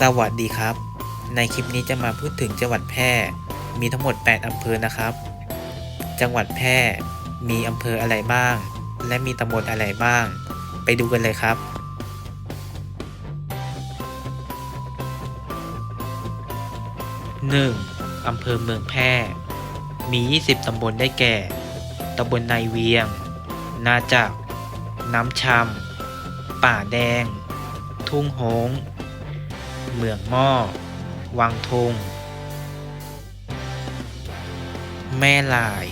สวัสดีครับ ในคลิปนี้จะมาพูดถึงจังหวัดแพร่มีทั้งหมด 8 อำเภอนะครับ จังหวัดแพร่มีอำเภออะไรบ้าง และมีตำบลอะไรบ้าง ไปดูกันเลยครับ 1. อำเภอเมืองแพร่ มี 20 ตำบลได้แก่ ตำบลนายเวียง นาจัก น้ำชำป่าแดง ทุ่งโฮง เหมืองหม้อ วังทง แม่ลาย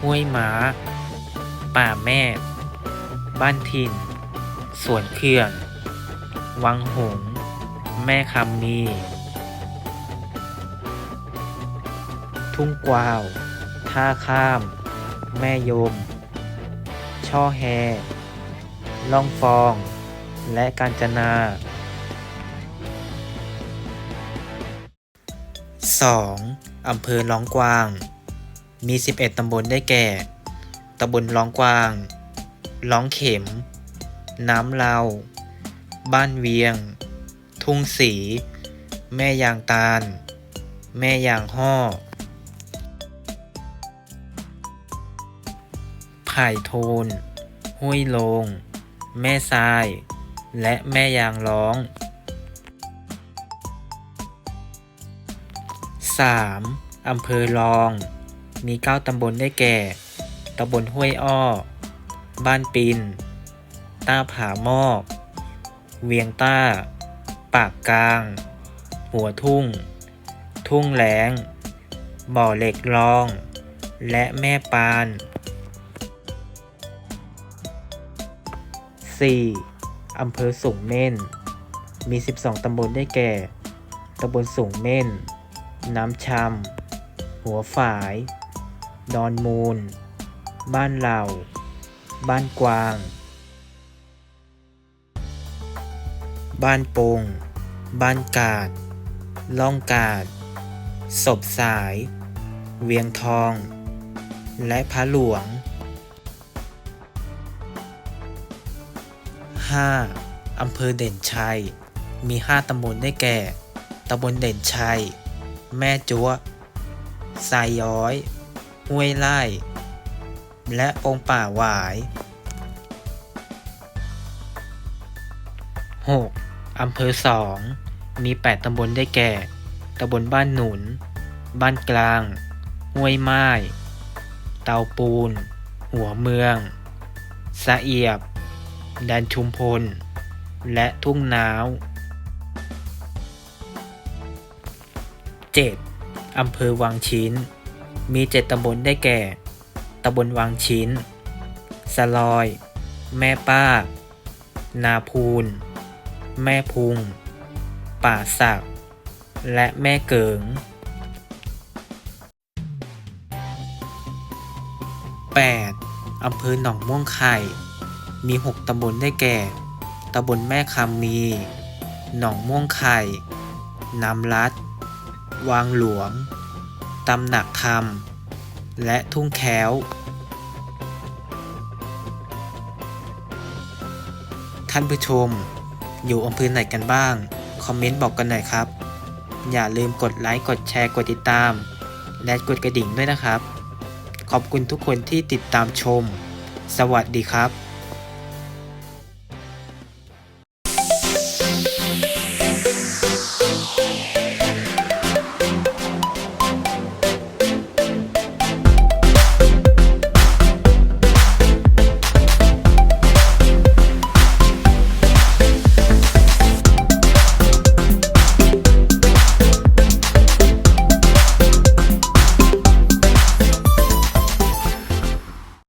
ห้วยม้า ป่าแม่ บ้านถิ่นสวนเขื่อน วังหง แม่คำมี ทุ่งกวาว ท่าข้าม แม่ยม ช่อแฮ ล่องฟอง และกาญจนา 2. อำเภอร้องกวาง มี 11 ตำบลได้แก่ ตำบลร้องกวางร้องเข็ม น้ำเลาบ้านเวียง ทุ่งสี แม่ยางตาล แม่ยางห่อไผ่โทน ห้วยโลง แม่ทราย และแม่ยางร้อง 3. อำเภอรอง มี 9 ตำบลได้แก่ ตำบลห้วยอ้อ บ้านปิน ต้าผามอก เวียงต้า ปากกลาง หัวทุ่ง ทุ่งแหลง บ่อเหล็กรอง และแม่ปาน 4. อำเภอสูงเม่น มี 12 ตำบลได้แก่ ตำบลสูงเม่น น้ำชำหัวฝาย ดอนมูล บ้านเหล่า บ้านกวาง บ้านโปง บ้านกาด ล่องกาด ศพสาย เวียงทอง และพระหลวง 5. อำเภอเด่นชัย มี 5 ตำบลได้แก่ ตำบลเด่นชัย แม่จัวทรายย้อย ห้วยไล่ และองป่าหวาย 6. อำเภอสอง มี 8 ตำบลได้แก่ ตำบลบ้านหนุน บ้านกลาง ห้วยไม้ เตาปูน หัวเมืองสะเอียบ แดนชุมพล และทุ่งนาว 7. อำเภอวังชิ้น มี 7ตำบลได้แก่ ตำบลวังชิ้น สลอย แม่ป้า นาพูน แม่พุง ป่าสัก และแม่เกิง 8. อำเภอหนองม่วงไข่ มี 6ตำบลได้แก่ ตำบลแม่คำมี หนองม่วงไข่ น้ำลัด วางหลวง ตำหนักธรรม และทุ่งแค้ว ท่านผู้ชม อยู่อำเภอไหนกันบ้าง คอมเมนต์บอกกันหน่อยครับ อย่าลืมกดไลค์ กดแชร์ กดติดตาม และกดกระดิ่งด้วยนะครับ ขอบคุณทุกคนที่ติดตามชม สวัสดีครับ